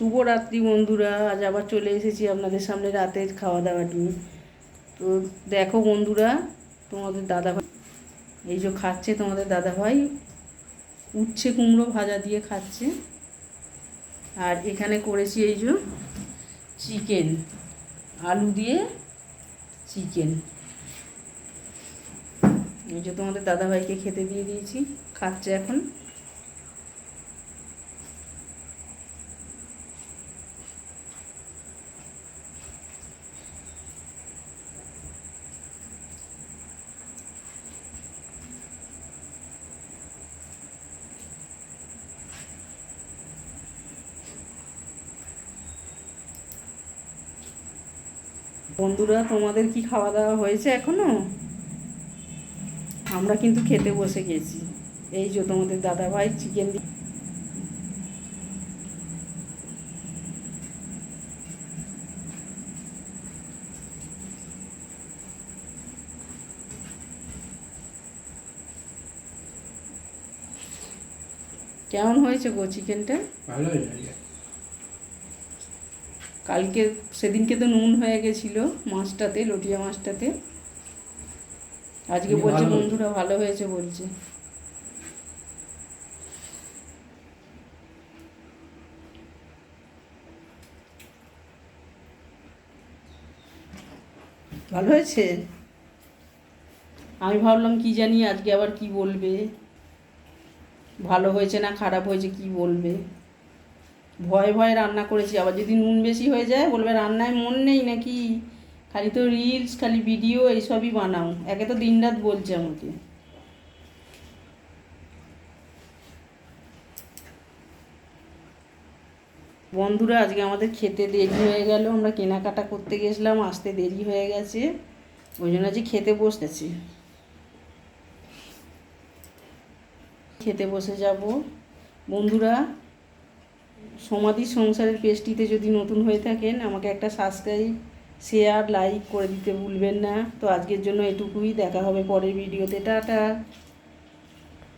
শুভরাত্রি বন্ধুরা, আজ আবার চলে এসেছি আপনাদের সামনে রাতের খাওয়া দাওয়া নিয়ে। তো দেখো বন্ধুরা, তোমাদের দাদাভাই এই যে খাচ্ছে তোমাদের দাদাভাই উচ্ছে কুমড়ো ভাজা দিয়ে খাচ্ছে। আর এখানে করেছি এই যে চিকেন, আলু দিয়ে চিকেন। এই যে তোমাদের দাদাভাইকে খেতে দিয়ে দিয়েছি, খাচ্ছে এখন। বন্ধুরা, তোমাদের কি খাওয়া দাওয়া হয়েছে এখনও? আমরা কিন্তু খেতে বসে গেছি। এই যে তোমাদের দাদা ভাই চিকেন কেমন হয়েছে গো চিকেনটা ভালো হয়েছে। কালকে সেদিনকে তো নুন হয়ে গেছিল মাছটাতে লটিয়া মাছটাতে। আজকে বলছে বন্ধুরা ভালো হয়েছে বলছে। ভালো হয়েছে? আমি ভাবলাম কি জানি আজকে আবার কি বলবে। ভালো হয়েছে না খারাপ হয়েছে কি বলবে? ভয়ে ভয়ে রান্না করেছি। আবার যদি নুন বেশি হয়ে যায়, বলবে রান্নায় মন নেই নাকি? খালি তো রিলস খালি ভিডিও এইসবই বানাও। একে তো দিনরাত বলছে আমাকে। বন্ধুরা, আজকে আমাদের খেতে দেরি হয়ে গেল। আমরা কেনাকাটা করতে গেছিলাম, আসতে দেরি হয়ে গেছে। ওই জন্য আজকে খেতে বসেছি। খেতে বসে যাব। বন্ধুরা সমাধি সংসারের পেজটিতে যদি নতুন হয়ে থাকেন, আমাকে একটা সাবস্ক্রাইব শেয়ার লাইক করে দিতে ভুলবেন না। তো আজকের জন্য এটুকুই। দেখা হবে পরের ভিডিওতে টাটা।